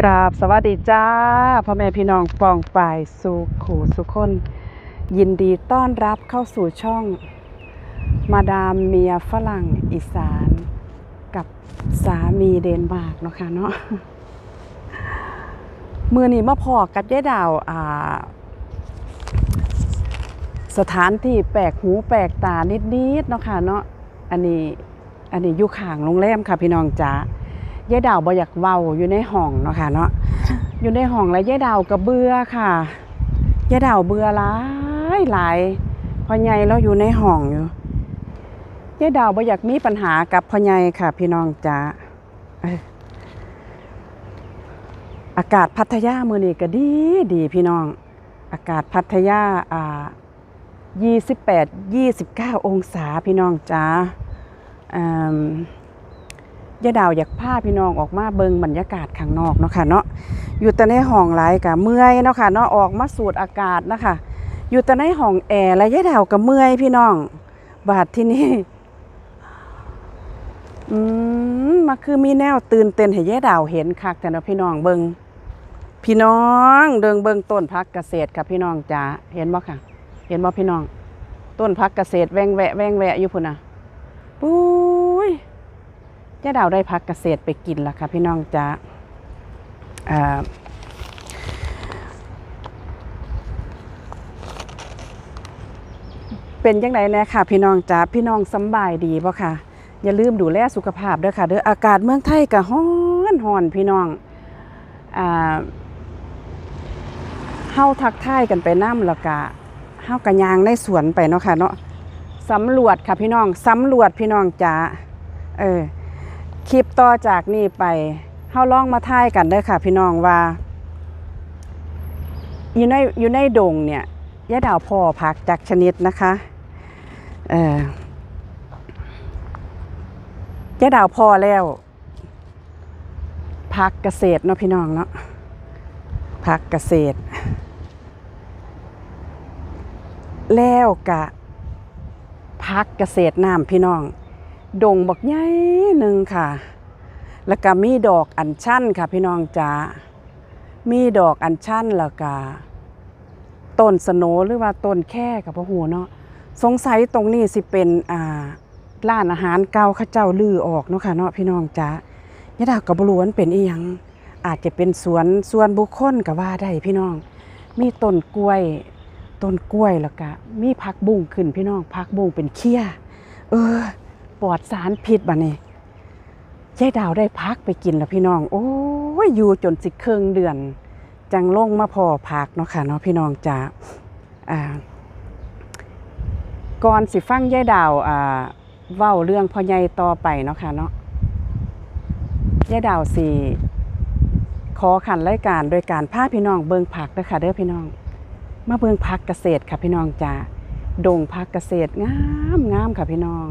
กราบสวัสดีจ้าพ่อแม่พี่น้องปองป่ายสุขูสุคน ยินดีต้อนรับเข้าสู่ช่อง มาดามเมียฝรั่งอีสาน กับสามีเดนมาร์กเนาะค่ะเนาะมือนี้มาพอกับยายดาวอ่า สถานที่แปลกหูแปลกตานิดๆเนาะค่ะเนาะอันนี้อันนี้อยู่ข้างโรงแรมค่ะพี่น้องจ๋า ยายดาวบ่อยากเว้าอยู่ในห้องเนาะค่ะเนาะอยู่ในห้องแล้วยายดาวก็เบื่อค่ะยายดาวเบื่อหลายหลายพ่อใหญ่เราอยู่ในห้องอยู่ยายดาวบ่อยากมีปัญหากับพ่อใหญ่ค่ะ พี่น้องจ๋าเอ้ยอากาศพัทยามื้อนี้ก็ดีดีพี่น้อง อากาศพัทยาอ่า28 29 องศาพี่น้องจ้าอืม ยายดาวอยากพาพี่น้องออกมาเบิงบรรยากาศข้างนอกเนาะค่ะเนาะอยู่แต่ในห้องหลายกะเมื่อยเนาะค่ะเนาะออกมาสูดอากาศนะคะอยู่แต่ในห้องแอร์แล้วยายดาวก็เมื่อยพี่น้อง บาดที่นี่อืมมาคือมีแนวตื่นเต้นให้ยายดาวเห็นคักแต่เนาะพี่น้องเบิงพี่น้องเดิงเบิงต้นพักเกษตรค่ะพี่น้องจ้าเห็นบ่ค่ะ เห็นบ่พี่น้อง ต้นพักเกษตรแวงแวะแวงแวะอยู่พุ่นน่ะปุ้ย จ้าดาวได้พักเกษตรไปกินแล้วค่ะพี่น้องจ้าเป็นยังไงแน่ค่ะ พี่น้องจ้าพี่น้องสบายดีบ่ค่ะ อย่าลืมดูแลสุขภาพด้อค่ะเด้ออากาศเมืองไทยก็ร้อนร้อนพี่น้องเฮาทักทายกันไปน้ำล้วก็เฮากระยางในสวนไปเนาะค่ะเนาะสำรวจค่ะพี่น้องสำรวจพี่น้องจ๋าเออ คลิปต่อจากนี้ไปเฮาลองมาทายกันเด้อค่ะ พี่น้องว่า อยู่ในอยู่ในดงเนี่ยยะดาวพ่อผักจากชนิดนะคะเออยะดาวพ่อแล้วพักเกษตรเนาะพี่น้องเนาะพักเกษตร แล้วกะพักเกษตรน้ำพี่น้อง ดงบักใหญ่หนึ่งค่ะ แล้วก็มีดอกอัญชันค่ะ พี่น้องจ๋า มีดอกอัญชันแล้วก็ต้นสโนหรือว่าต้นแค่กับพ่อหูเนาะ สงสัยตรงนี้สิเป็นอ่าร้านอาหารเก่าข้าเจ้าลือออกเนาะค่ะเนาะพี่น้องจ๋ายะดาวกับบรวนเป็นอีหยังอาจจะเป็นสวนสวนบุคคลก็ว่าได้พี่น้อง มีต้นกล้วยต้นกล้วยแล้วก็มีผักบุ้งขึ้นพี่น้องผักบุ้งเป็นเคี้ย เออ ปลอดสารพิษบ่นี่ยายดาวได้พักไปกินแล้วพี่น้อง โอ้ยอยู่จนสิเครื่องเดือน จังลงมาพอพักเนาะค่ะเนาะพี่น้องจ้าอ่าก่อนสิฟังยายดาวอ่าเว้าเรื่องพ่อใหญ่ต่อไปเนาะค่ะเนาะยายดาวสิขอขันรายการโดยการพาพี่น้องเบิ่งผักเด้อค่ะเด้อพี่น้อง มาเบิ่งพักเกษตรค่ะพี่น้องจ้าดงพักเกษตรงามงามค่ะพี่น้อง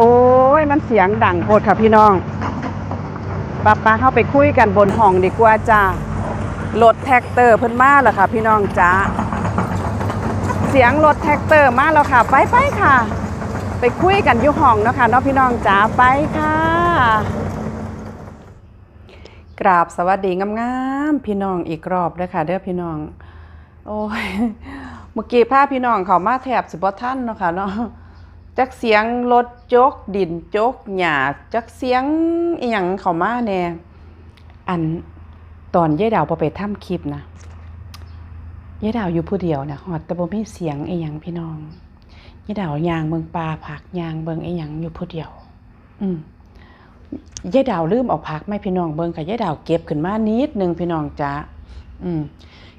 โอ้ย มันเสียงดังโพดค่ะพี่น้องป้าป้าเข้าไปคุยกันบนห้องดีกว่าจ้ารถแท็กเตอร์เพิ่นมาแล้วค่ะ พี่น้องจ้าเสียงรถแท็กเตอร์มาแล้วค่ะ ไปไปค่ะ ไปคุยกันอยู่ห้องเนาะค่ะเนาะพี่น้องจ๋าไปค่ะ กราบสวัสดีงามๆพี่น้องอีกรอบเด้อค่ะ เด้อพี่น้อง โอ้ยเมื่อกี้พาพี่น้องเขามาแถบสิบ่ทันเนาะค่ะเนาะ จักเสียงรถโจกดินโจกหญ้าจักเสียงอีหยังเข้ามาแน่อันตอนยายดาวบ่ไปทำคลิปนะยายดาวอยู่ผู้เดียวนะฮอดแต่บ่มีเสียงอีหยังพี่น้องยายดาวยางเบิงป่าผักยางเบิ่งอีหยังอยู่ผู้เดียว อืมยายดาวลืมเอาผักไม่พี่น้องเบิ่งค่ะยายดาวเก็บขึ้นมานิดนึงพี่น้องจ้าอืม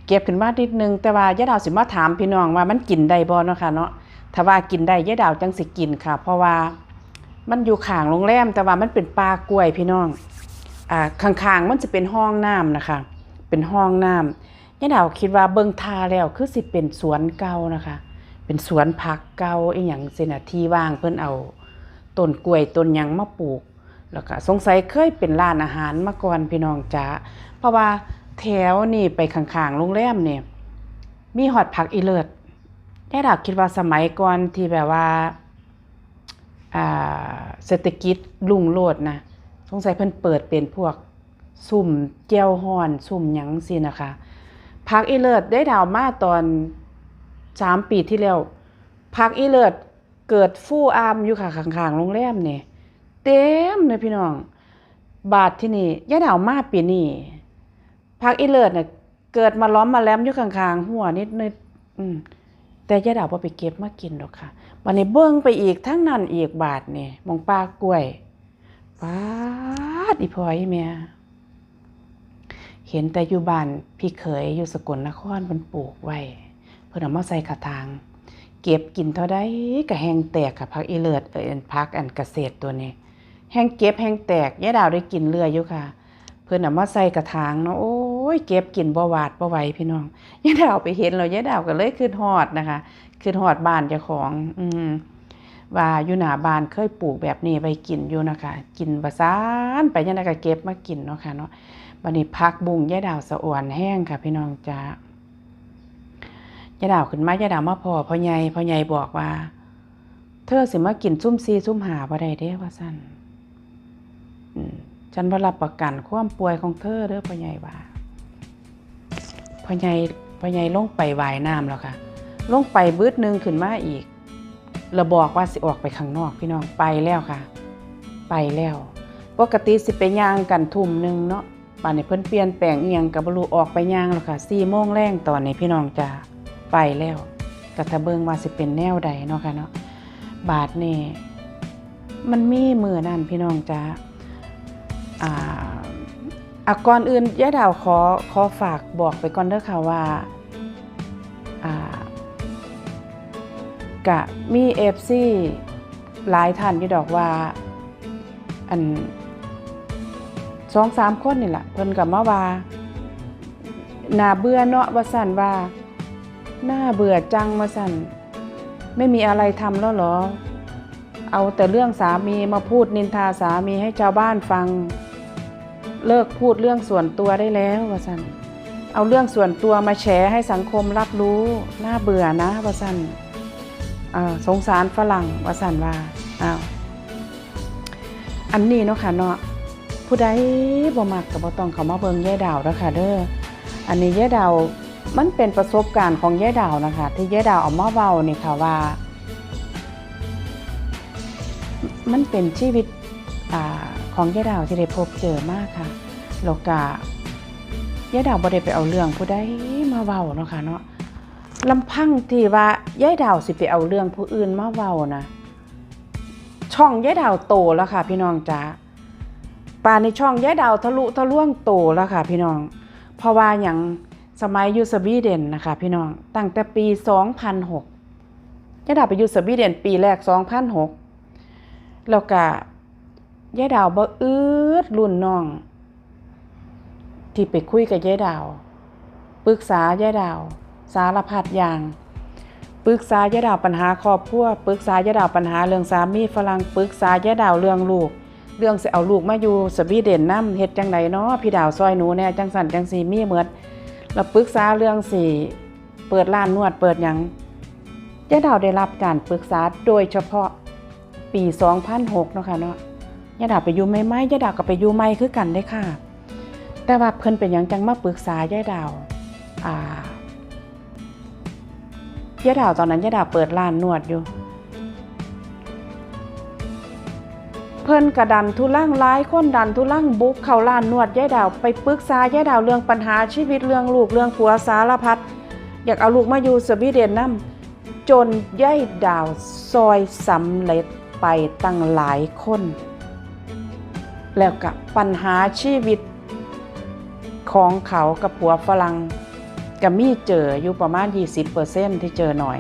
เก็บขึ้นมานิดนึงแต่ว่ายายดาวสิมาถามพี่น้องว่ามันกินได้บ่เนาะค่ะเนาะ ถ้าว่ากินได้ยายดาวจังสิกินค่ะ เพราะว่ามันอยู่ข้างโรงแรม แต่ว่ามันเป็นป่ากล้วยพี่น้องอ่าข้างๆมันจะเป็นห้องน้ำนะคะ เป็นห้องน้ำยายดาวคิดว่าเบิ่งทาแล้วคือสิเป็นสวนเก่านะคะ เป็นสวนผักเก่าอีหยังสินะที่ว่างเพิ่นเอาต้นกล้วยต้นหยังมาปลูก แล้วก็สงสัยเคยเป็นร้านอาหารมาก่อนพี่น้องจ๋าเพราะว่าแถวนี่ไปข้างๆโรงแรมเนี่ยมีหอดผักอีเลิศ ยายดาคิดว่าสมัยก่อนที่แบบว่าเศรษฐกิจรุ่งโรจน์นะสงสัยเพิ่นเปิดเป็นพวกซุ่มเจียวฮ้อน ซุ่มหยังสินะคะผักอีเลิศได้ดาวมาตอนสามปีที่แล้วผักอีเลิศเกิดฟู่อามอยู่ค่ะข้างๆโรงแรมเนี่ยเต็มเลยพี่น้อง บาทที่นี่ย่าดาวมาปีนี้พักอีเลิศเนี่ยเกิดมาล้อมมาแลมอยู่ข้างๆหัวนิดนิดอืม แต่ย่าดาวบ่ไปเก็บมากินดอกค่ะวันนี้เบิ่งไปอีกทั้งนั้นอีกบาทนี่มองปลากล้วยปาดอีพอยแม่เห็นแต่อยู่บ้านพี่เขยอยู่สกลนครเพิ่นปลูกไว้ เพิ่อนเอามาใส่กระถาง เก็บกินเท่าใดก็แห้งแตกค่ะพักอีเลิศเอ่นพักอันเกษตรตัวนี้ แห้งเก็บแห้งแตกยายดาวได้กินเรื่อยอยู่ค่ะ เพิ่อนเอามาใส่กระถางเนาะโอ้ ยเก็บกินบ่หวาดบ่ไหวพี่น้องยายดาวไปเห็นแล้วยายดาวก็เลยขึ้นฮอดนะคะขึ้นฮอดบ้านเจ้าของ อืมว่าอยู่หน้าบ้านเคยปลูกแบบนี้ไว้กินอยู่นะคะ กินประสานไปยังไงก็เก็บมากินเนาะค่ะเนาะบัดนี้พักบุ้งยายดาวสะอ่อนแห้งค่ะ พี่น้องจ้ายายดาวขึ้นมายายดาวมาพอพ่อใหญ่พ่อใหญ่บอกว่า เธอสิมากินซุ่มซีซุ่มหาบ่ได้เด้ว่าซั่นฉันบ่รับประกันความป่วยของเธอเด้อพ่อใหญ่ว่า พ่อใหญ่พ่อใหญ่ลงไปวายน้ำแล้วค่ะ ลงไปบืดหนึงขึ้นมาอีกแล้วบอกว่าสิออกไปข้างนอกพี่น้องไปแล้วค่ะ ไปแล้ว ปกติสิไปย่างกันทุ่มหนึ่งเนาะป่านนี้เพิ่นเปลี่ยนแปลงเอียงก็บ่รู้ออกไปย่างแล้วค่ะ4โมงแรงตอนนี้พี่น้องจ้าไปแล้วก็ถ้าเบิงว่าสิเป็นแนวใดเนาะค่ะเนาะบาทนี่มันมีมือนั่นพี่น้องจ้าอ่า อะก่อนอื่นย่าดาวขอขอฝากบอกไปก่อนเด้อค่ะว่าอ่ากะมีเอฟซีหลายท่านอยู่ดอกว่าอันสองสามคนนี่แหละเพิ่นกับมาว่าน่าเบื่อเนาะว่าสั่นว่าหน่าเบื่อจังมาสั่นไม่มีอะไรทำแล้วเหรอ เอาแต่เรื่องสามีมาพูดนินทาสามีให้ชาวบ้านฟัง เลิกพูดเรื่องส่วนตัวได้แล้ววะสันเอาเรื่องส่วนตัวมาแฉให้สังคมรับรู้น่าเบื่อนะวะสันสงสารฝรั่งวะสันว่าอ้าวอันนี้เนาะค่ะเนาะผู้ใดบ่มักก็บ่ต้องเขามาเบิ่งยายดาวแล้วค่ะเด้ออันนี้ยายดาวมันเป็นประสบการณ์ของยายดาวนะคะ ที่ยายดาวเอามาเว้านี่ค่ะว่า มันเป็นชีวิตอา ของยายดาวที่ได้พบเจอมากค่ะแล้วก็ยายดาวบ่ได้ไปเอาเรื่องผู้ใดมาเว้าเนาะค่ะเนาะลำพังที่ว่ายายดาวสิไปเอาเรื่องผู้อื่นมาเว้านะช่องยายดาวโตแล้วค่ะ พี่น้องจ๋าป่านในช่องยายดาวทะลุทะลวงโตแล้วค่ะ พี่น้อง เพราะว่าอย่างสมัยยูสวีเดนนะคะ พี่น้อง ตั้งแต่ปี 2006ยายดาวไปยูสวีเดนปีแรก 2006 แล้วก็ ยายดาวบ่อืดรุ่นน้อง ที่ไปคุยกับยายดาวปรึกษายายดาว สารพัดอย่างปรึกษายายดาวปัญหาครอบครัวปรึกษายายดาวปัญหาเรื่องสามีฝรั่งปรึกษายายดาวเรื่องลูก เรื่องสิเอาลูกมาอยู่สวีเดนน้ำเฮ็ดจังไดเนาะพี่ดาวซอยหนูแน่จังสันจังสีมีเหมือดแล้วปรึกษาเรื่องสิเปิดร้านนวดเปิดหยังยายดาวได้รับการปรึกษาโดยเฉพาะปี 2006 เนาะค่ะเนาะ ยายดาวไปอยู่ไม่ไม่ยายดาวก็ไปอยู่ไม่คือกันได้ค่ะ แต่ว่าเพิ่นเป็นหยังจังมาปรึกษายายดาวอ่ายายดาวตอนนั้นยายดาวเปิดร้านนวดอยู่ เพิ่นกระดันทุลังร้ายคนดันทุลังบุกเข้าร้านนวดยายดาวไปปรึกษายายดาวเรื่องปัญหาชีวิตเรื่องลูกเรื่องผัวสารพัดอยากเอาลูกมาอยู่สวีเดนนํจนยายดาวซอยสำเร็จไปตั้งหลายคน แล้วกับปัญหาชีวิตของเขากับผัวฝรั่งก็มีเจออยู่ประมาณ 20%ที่เจอหน่อย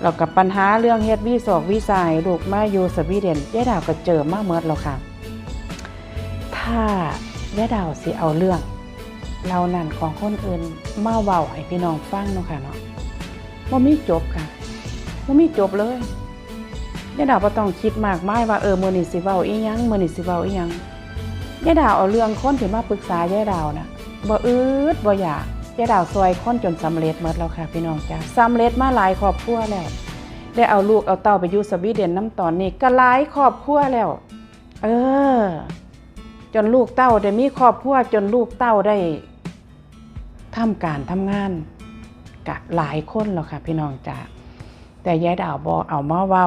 แล้วกับปัญหาเรื่องเฮ็ดวีสอกวีซายลูกมาอยู่สวีเดนยายดาวก็เจอมากเมิดแล้วค่ะ ถ้ายายดาวสิเอาเรื่องเรานั่นของคนอื่นมาเว้าให้พี่น้องฟังเนาะค่ะเนาะว่ามีจบค่ะว่ามีจบเลยยายดาวบ่ต้องคิดมากมายว่าเออมือนี้สิเว้าอีหยังมือนี้สิเว้าอีหยัง ยายดาวเอาเรื่องคนที่มาปรึกษายายดาวนะบ่อืดบ่อยากยายดาวซอยคนจนสำเร็จหมดแล้วค่ะพี่น้องจ้าสำเร็จมาหลายครอบครัวแล้ว ได้เอาลูกเอาเต้าไปอยู่สวีเดนน้ำตอนนี้ก็หลายครอบครัวแล้ว เออ จนลูกเต้าได้มีครอบครัวจนลูกเต้าได้ทำการทำงานกับหลายคนแล้วค่ะพี่น้องจ้าแต่ยายดาวบอเอามาเว้า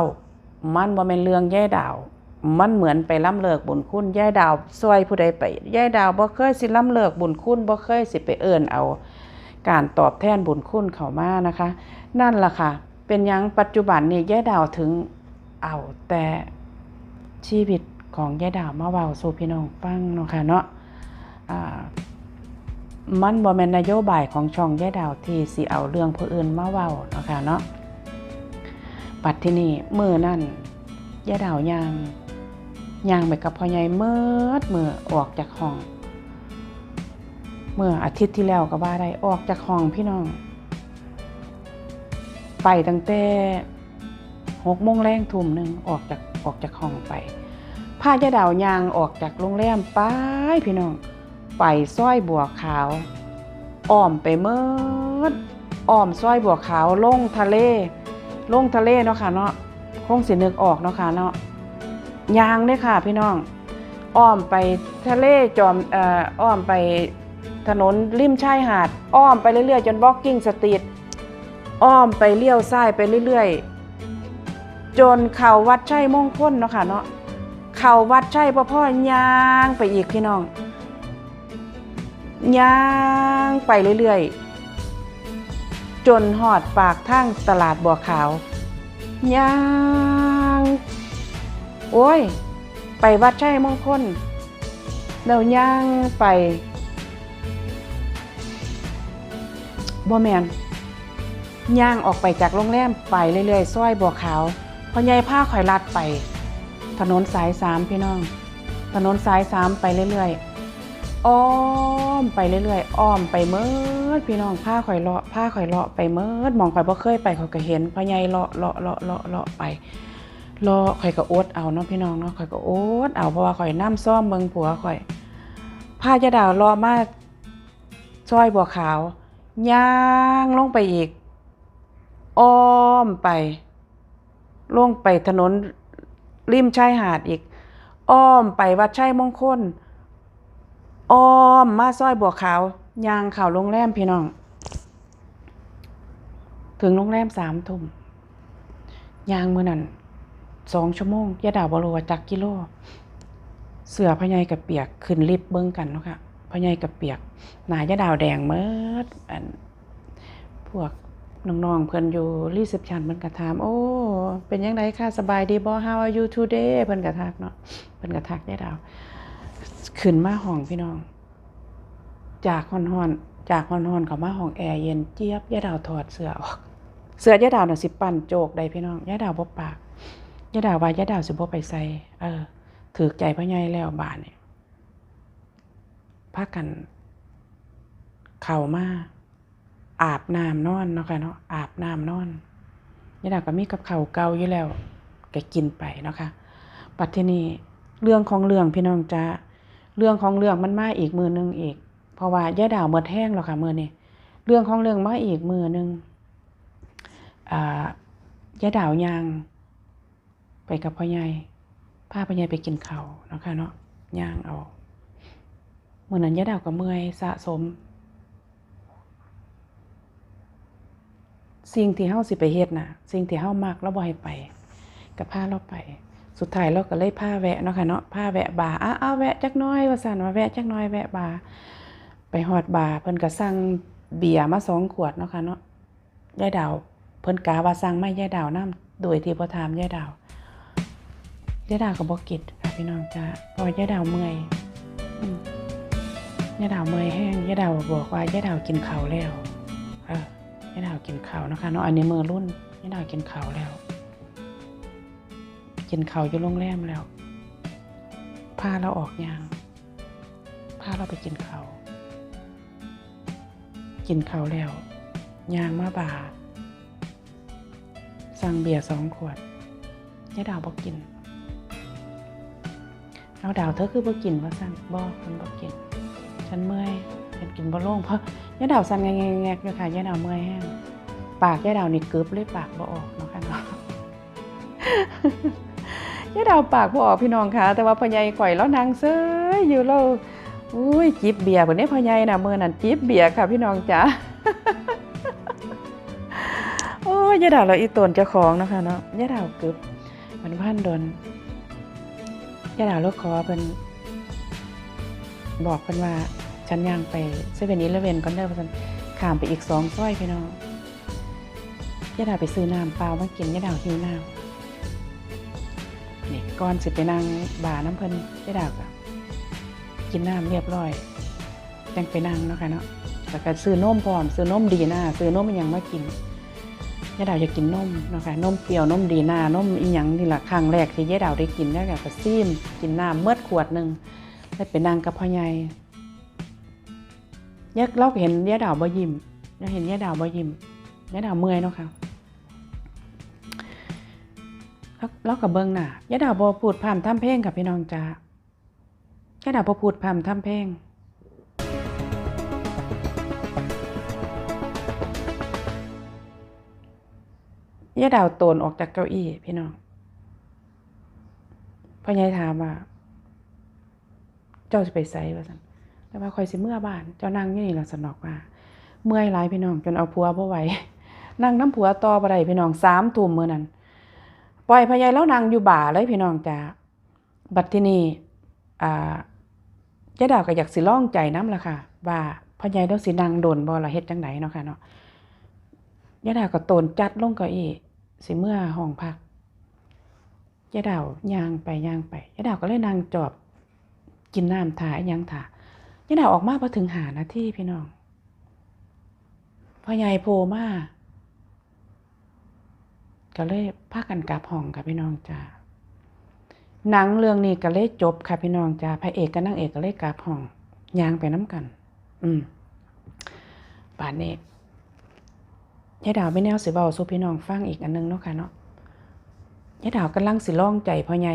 มันบ่เป็นเรื่องยายดาว มันเหมือนไปล้ำเลิกบุญคุณยายดาวซอยผู้ใดไปยายดาวบ่เคยสิล้ำเลิกบุญคุณบ่เคยสิไปเอิ้นเอา การตอบแทนบุญคุณเขามานะคะ นั่นล่ะค่ะ เป็นยังปัจจุบันนี่ยายดาวถึงเอาแต่ชีวิตของยายดาวมาเว้าสู่พี่น้องฟังเนาะค่ะเนาะมันบ่แม่นนโยบายของช่องยายดาวที่สิเอาเรื่องผู้อื่นมาเว้าเนาะค่ะเนาะปัดที่นี่มือนั่นยายดาวยาง ยางไปกับพ่อใหญ่เมิดมื้อออกจากห้อง เมื่ออาทิตย์ที่แล้วก็ว่าได้ออกจากห้องพี่น้อง ไปตั้งแต่หกโมงแรงทุ่มหนึ่งออกจากออกจากห้องไปพายายดาวยางออกจากโรงแรมไปพี่น้อง ไปซอยบัวขาวอ้อมไปเมิดอ้อมซอยบัวขาวลงทะเลลงทะเลเนาะค่ะเนาะคงสินึกออกเนาะค่ะเนาะ ยางเด้อค่ะพี่น้อง อ้อมไปทะเลจอมอ้อมไปถนนริมชายหาด อ้อมไปเรื่อยๆ จนบล็อกกิ้งสตรีทอ้อมไปเลี้ยวซ้ายไปเรื่อยๆ จนเข่าวัดชัยมงคลเนาะค่ะเนาะเข่าวัดชัยพ่อพ่อยางไปอีกพี่น้องย่างไปเรื่อยๆ จนหอดปากทางตลาดบัวขาวย่าง โอ้ย ไปวัดชัยมงคลแล้วย่างไปบ่แมนย่างออกไปจากโรงแรมไปเรื่อยๆซอยบัวขาวพอใหญ่ผ้าข่อยลัดไป ถนนสายสามพี่น้อง ถนนสายสามไปเรื่อยๆอ้อมไปเรื่อยๆอ้อมไปเมิดพี่น้องผ้าข่อยเลาะผ้าข่อยเลาะไปเมิดหมองข่อยบ่เคยไปข่อยก็เห็นพอใหญ่เลาะเลาะเลาะเลาะเลาะไป เลาะข่อยก็อดเอาเนาะพี่น้องเนาะข่อยก็อดเอาเพราะว่าข่อยน้ำซ่อมเบิ่งผัวข่อยผ้าจะดาวเลาะมาซอยบัวขาวย่างลงไปอีก อ้อมไปลงไปถนนริมชายหาดอีก อ้อมไปวัดชัยมงคล อ้อมมาซอยบัวขาว ยางเข่าโรงแรมพี่น้อง ถึงโรงแรมสามทุ่มยางมือนั่น สองชั่วโมงยาดาวบรัวจักกิโล เสือพญายกับเปียกขึ้นลิฟต์เบิ้งกันเนาะค่ะพญายกับเปียกหนายาดาวแดงเมิดอันพวกน้องๆเพิ่อนอยู่รีเซพชันเพิ่อนก็ถาม โอ้ เป็นยังไงค่ะสบายดีบ่ How are you today เพิ่อนก็ทักเนาะเพิ่อนก็ทักยาดาว ขึ้นมาห้องพี่น้อง จากฮอนฮอนจากฮอนฮอนเขามาห้องแอร์เย็นเจี๊ยบยาดาวถอดเสื้อออกเสื้อยาดาวน่ะสิปั่นโจกได้พี่น้องยาดาวบปาก ยายดาว่ายายดาวสิบ่ไปใส่เออถือใจพ่อใหญ่แล้วบาดนี่ยพากัน เข้ามาอาบน้ำนอนเนาะค่ะเนาะอาบน้ำนอนยายดาวก็มีกับเข้าเก่าอยู่แล้วแกกินไปเนาะค่ะปัดที่นี่เรื่องของเรื่องพี่น้องจ้าเรื่องของเรื่องมันมาอีกมือหนึงอีก เพราะว่ายายดาวหมดแห้งแล้วค่ะมือนี้เรื่องของเรื่องมาอีกมือหนึงอ่ายายดาวยาง ไปกับพ่อใหญ่พาพ่อใหญ่ไปกินเขาเนาะค่ะเนาะย่างเอาเหมือนั้นยายดาวก็เมื่อยสะสม สิ่งที่เฮาสิไปเฮ็ดน่ะ สิ่งที่เฮามักเราบ่ให้ไปก็พาเราไป สุดท้ายเราก็เลยพาแวะเนาะค่ะเนาะพาแวะบาร์อ้าอ้าแวะจักน้อยว่าซั่นว่าแวะจักน้อยแวะบาร์ไปฮอดบาร์เพิ่นก็สั่งเบียร์มาสองขวดเนาะค่ะเนาะยายดาวเพิ่นกาว่าสั่งไม่ยายดาวนํโดยที่บ่ถามยายดาว ยาดาวก็บ่กินค่ะพี่น้องจ้าพราะว่ายาดาวเมื่อยยาดาวเมื่อยแห้งยาดาวบอกว่ายาดาวกินข้าวแล้วเออยาดาวกินข้าวนะคะเนาะอันนี้มือรุ่นยาดาวกินข้าวแล้ว กินข้าวอยู่โรงแรมแล้วพาเราออกยางพาเราไปกินข้าวกินข้าวแล้วยางมาบาสั่งเบียร์สองขวดยาดาวบอกกิน เอาดาวเธอคือบ่กินว่าสั่นบ่คนบ่กิน ฉันเมื่อยฉันกินบ่ลงเพราะยายดาวสั่นแงงๆๆอยู่ค่ะยายดาวเมื่อยแห้งปากยายดาวนี่กึบเลยปากบ่ออกเนาะค่ะเนาะยายดาวปากบ่ออกพี่น้องค่ะ แต่ว่าพ่อใหญ่ก่อยแล้วนางเซ้ยอยู่แล้วอุ้ยจิบเบียร์เพิ่นเด้พ่อใหญ่น่ะมื้อนั้นจิบเบียร์ค่ะ พี่น้องจ๋าโอ้ยยายดาวเราอีตนเจ้าของนะคะเนาะยายดาวกึบมันพันดน ยายดาวลูกคอเพิ่นบอกเพิ่นว่าฉันย่างไปเซเว่นอีเลเว่นก่อนเด้อเพิ่นข้ามไปอีกสองซอยพี่น้องยายดาวไปซื้อน้ำเปล่ามากินยายดาวหิวน้ำนี่ก่อนสิไปนั่งบาน้ำเพิ่นยายดาวก็กินน้ำเรียบร้อยจังไปนั่งเนาะค่ะเนาะแล้วก็ซื้อนมพร้อมซื้อนมดีนะซื้อนมอหยังมากิน ยายดาวจะกินนมนะคะนมเปรี้ยวนมดีหน้านมอีหยังนี่แหละครั้งแรกที่ยายดาวได้กินแล้วก็ซีมกินน้ำเมื่อขวดหนึ่งแล้ไปนั่งกับพ่อใหญ่ยักเราเห็นยายดาวบ่ยิ้มเราเห็นยายดาวบ่ยิ้มยายดาวเมื่อยเนาะค่ะแล้วเรากับเบิ้งน่ะยายดาวบ่พูดพร่ำทำเพลงกับพี่น้องจ้ายายดาวบ่พูดพร่ำทำเพลง ยายดาวโตนออกจากเก้าอี้พี่น้องพ่อใหญ่ถามว่า เจ้าจะไปไสว่าซั่นแล้วว่าคอยสิเมื่อบ้าน เจ้านั่งอยู่นี่ละสนอกว่า เมื่อยหลายพี่น้อง จนเอาผัวบ่ไหวนั่งน้ำผัวต่อบ่ได้พี่น้องสามทุ่มเมื้อนั้นปล่อยพ่อใหญ่แล้วนั่งอยู่บ่าเลยพี่น้องจ้าบัดที่นี่อ่ายายดาวก็อยากสิลองใจน้ำละค่ะ ว่าพ่อใหญ่เราสินั่งโดนบ่ละเฮ็ดจังไดเนาะค่ะเนาะยายดาวก็โตนจัดลงเก้าอี้ สิเมื่อห้องพักยายดาวยางไปยางไปยายดาวก็เลยนางจอบกินน้ำถ่ายยังถ่ายายดาวออกมาพอถึงหานาที่พี่น้องพ่อใหญ่โผล่มาก็เลยพากันกลับห้องค่ะพี่น้องจ้าหนังเรื่องนี้ก็เลยจบค่ะพี่น้องจ้าพระเอกกับนางเอกก็เลยกลับห้องยางไปน้ำกัน อืมป่านนี้ ยายดาวไม่แนวสิเว้าสู่พี่น้องฟังอีกอันหนึงเนาะค่ะเนาะยายดาวกำลังสิลองใจพ่อใหญ่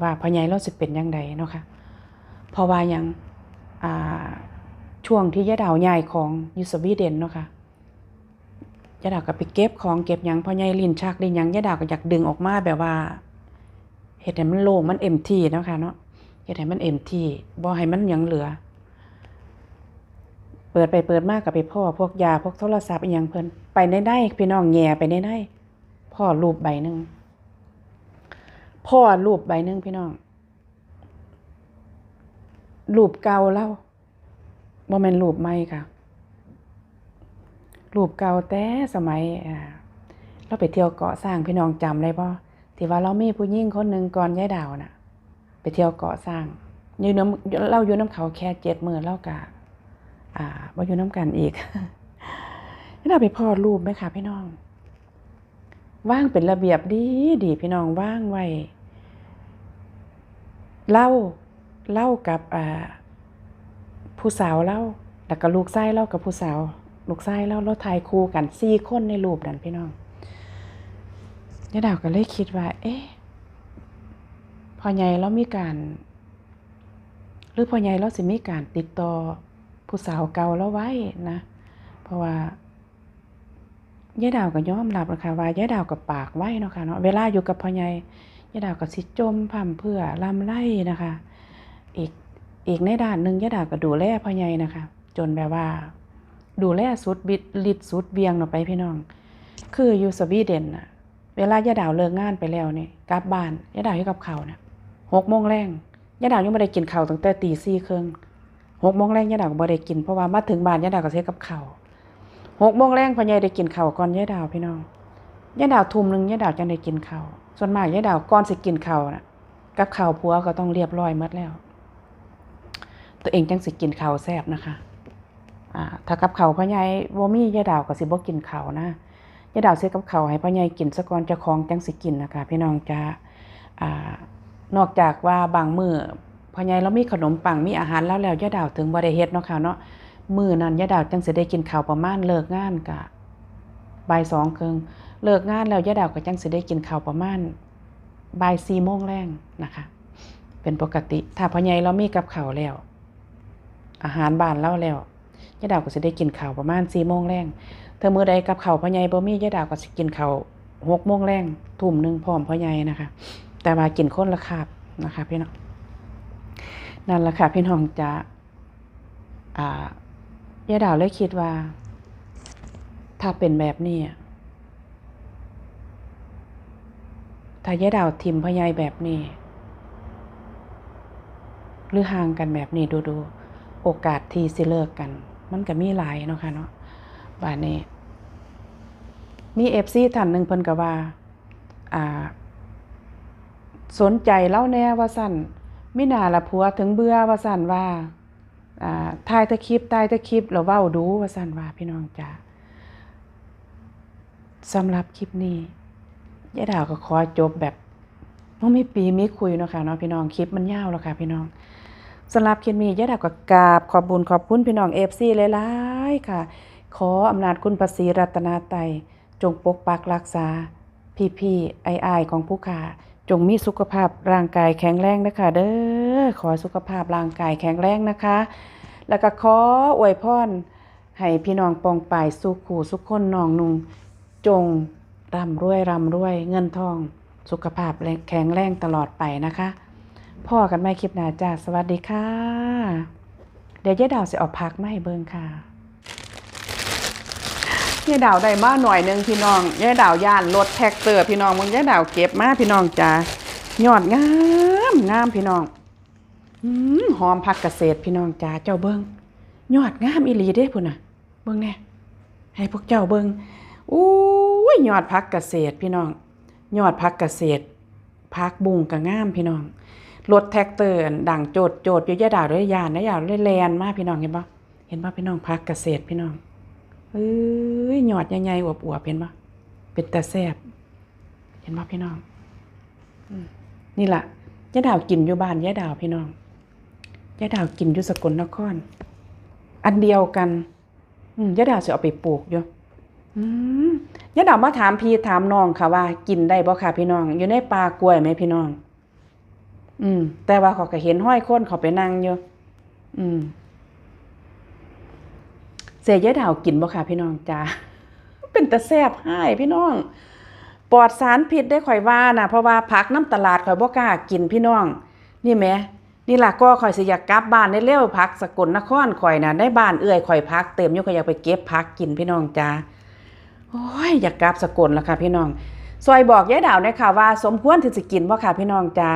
ว่าพ่อใหญ่เราสิเป็นจังไดเนาะค่ะเพราะว่ายังอ่าช่วงที่ยายดาวย้ายของยูสวีเดนเนาะค่ะยายดาวก็ไปเก็บของเก็บยังพ่อใหญ่ลิ้นชักลิ้นยังยายดาวก็อยากดึงออกมาแบบว่าเฮ็ดให้มันโล่งมันเอ็มทีเนาะค่ะเนาะเฮ็ดให้มันเอ็มทีบ่ให้มันยังเหลือ เปิดไปเปิดมากกับไปพ่อพวกยาพวกโทรศัพท์อหย่างเพิ่นไปในได้พี่น้องแง่ไปในได้พ่อรูปใบหนึ่งพ่อรูปใบหนึ่งพี่น้องรูปเก่าเล่าบ่แม่นรูปใหม่ค่ะรูปเก่าแต่สมัยเราไปเที่ยวเกาะสร้างพี่น้องจำได้บ่ที่ว่าเรามีผู้หญิงคนหนึ่งก่อนยายดาวน่ะ ไปเที่ยวเกาะสร้างอยู่น้ำเราอยู่น้ำเขาแค่เจ็ดมือเล่ากะ อ่ามาอยู่น้ำกันอีกนี่เราไปพอดรูปไหมคะพี่น้อง ว่างเป็นระเบียบดีดีพี่น้องว่างไว้เล่าเล่ากับอ่าผู้สาวเล่าแล้วก็ลูกไส้เล่ากับผู้สาว ลูกไส้เล่าเราถ่ายคู่กันสี่คนในรูปนั่นพี่น้องยายดาวก็เลยคิดว่า เอ๊ะพอใหญ่เรามีการ หรือพอใหญ่เราสิมีการติดต่อ ผู้สาวเก่าแล้วไว้นะ เพราะว่ายายดาวก็ยอมรับนะคะว่ายายดาวก็ปากไว้เนาะค่ะเนาะเวลาอยู่กับพ่อใหญ่ยายดาวก็สิจมพร่ำเพื่อลำไล่นะคะ อีกอีกในด้านหนึ่งยายดาวก็ดูแลพ่อใหญ่นะคะ จนแบบว่า ดูแลสุดบิดลิดสุดเบียงเนาะไปพี่น้อง คืออยู่สวีเดนน่ะเวลายายดาวเลิกงานไปแล้วนี่กลับบ้านยายดาวอยู่กับเขาน่ะหกโมงแรงยายดาวยังไม่ได้กินข้าวตั้งแต่ตีสี่ครึ่ง หกโมงแรงยายดาวก็บ่ได้กินเพราะว่ามาถึงบ้านยายดาวก็เฮ็ดกับเข้าหกโมงแรงพ่อใหญ่ได้กินข้าก่อนยายดาวพี่น้องยายดาวทุ่มหนึ่งยายดาวจังได้กินข้าส่วนมากยายดาวก่อนสิกินข้าน่ะกับข้าผัวก็ต้องเรียบร้อยหมดแล้ว ตัวเองจังสิกินข้าแซ่บนะคะอ่าถ้ากับข้าพ่อใหญ่บ่มียายดาวก็สิบ่กินข้านะยายดาวซื้อกับข้าให้พ่อใหญ่กินซะก่อนจ้าของจังสิกินนะคะพี่น้องจ้าอ่านอกจากว่าบางมือ พอใหญ่เรามีขนมปังมีอาหารแล้วแล้วยาดาวถึงบ่ได้เฮ็ดเนาะค่ะเนาะมื้อนั้นยาดาวจังสิได้กินข้าวประมาณเลิกงานกะบ่ายสองครึ่งเลิกงานแล้วยาดาวก็จังสิได้กินข้าวประมาณบ่ายสี่โมงแรงนะคะ เป็นปกติ ถ้าพอใหญ่เรามีกับข้าวแล้ว อาหารบ้านเราแล้วยาดาวก็สิได้กินข้าวประมาณสี่โมงแรงถ้ามื้อใดกับข้าวพอใหญ่บ่มียาดาวก็สิกินข้าวหกโมงแรงทุ่มหนึ่งพร้อมพอใหญ่นะคะ แต่ว่ากินคนละคาบนะคะพี่น้อง นั่นแหละค่ะพี่น้องจะอ่ายาดาวเลยคิดว่า ถ้าเป็นแบบนี้ถ้ายาดาวทิมพ่อใหญ่แบบนี้ หรือห่างกันแบบนี้ดูดูโอกาสที่สิเลิกกัน มันก็มีหลายเนาะค่ะเนาะบาดนี้ มีเอฟซีท่านหนึ่งเพิ่นก็ว่า อ่า สนใจเล่าแน่ว่าสั่น มิน่าละผัวถึงเบื่อว่าสั่นว่าอ่าถ่ายตะคลิปถ่ายตะคลิปแล้วเว้าดูว่าสั่นว่าพี่น้องจ้าสำหรับคลิปนี้ยายดาวก็ขอจบแบบบ่มีปีไมีคุยเนาะค่ะเนาะพี่น้องคลิปมันยาวแล้วค่ะพี่น้องสำหรับคลิปนี้ยายดาวก็กราบขอบบุญขอบคุณพี่น้องเอฟซีหลายๆค่ะ ขออำนาจคุณประสีรัตนาไตยจงปกปักรักษาพี่พี่ไอ้ไอของผู้ขา จงมีสุขภาพร่างกายแข็งแรงนะคะเด้อขอสุขภาพร่างกายแข็งแรงนะคะ แล้วก็ขออวยพรให้พี่น้องปองป่ายสุขขู่สุขคนนองนุงจงร่ำรวยร่ำรวยเงินทอง สุขภาพแข็งแรงตลอดไปนะคะพ่อกันไม่คลิปหน้าจ้าสวัสดีค่ะ เดี๋ยวยายดาวจะออกพักไมาให้เบิ่งค่ะ ยายดาวได้มาหน่อยหนึ่งพี่น้องยายดาวย่านรถแท็กเตอร์พี่น้องมึงยายดาวเก็บมาพี่น้องจ้ายอดงามงามพี่น้องหอมผักเกษตรพี่น้องจ้าเจ้าเบิงยอดงามอีหลีเด้พุ่นน่ะ เบิ่งแน่ให้พวกเจ้าเบิงอู้ยยอดผักเกษตรพี่น้อง ยอดผักเกษตรผักบุ้งก็งามพี่น้องรถแท็กเตอร์ดังโจดโจดอยู่ยายดาวด้วยยานนะยาวด้วยแลนมากพี่น้องเห็นปะเห็นปะพี่น้องผักเกษตรพี่น้อง เอ้ยหยอดใหญ่ๆอวบๆเห็นปะเป็นตาแซบเห็นปะพี่น้องนี่ล่ะยายดาวกินอยู่บ้านยายดาวพี่น้องยายดาวกินอยู่สกลนคร อันเดียวกันอืยายดาวจะเอาไปปลูกอยู่อืมยายดาวมาถามพี่ถามน้องค่ะว่า กินได้บ่ค่ะพี่น้อง อยู่ในป่ากล้วยไหมพี่น้อง อืม แต่ว่าเขาก็เห็นห้อยโคนเขาไปนั่งอยู่อืม เสียยายดาวกินบ่ค่ะพี่น้องจ้าเป็นตะแซ่บให้พี่น้องปลอดสารพิษได้ข่อยว่านะเพราะว่าผักน้ำตลาดข่อยบ่กล้ากินพี่น้อง นี่แหมนี่ล่ะก็ข่อยสิอยากกลับบ้านได้เร็วผักสกลนครข่อยน่ะได้บ้านเอื้อยข่อยผักเต็มยู่ข่อยอยากไปเก็บผักกินพี่น้องจ้าโอ้ยอยากกลับสกลแล้วค่ะพี่น้องซอยบอกยายดาวน่อยค่ะว่า สมควรที่จะกินบ่ค่ะพี่น้องจ้า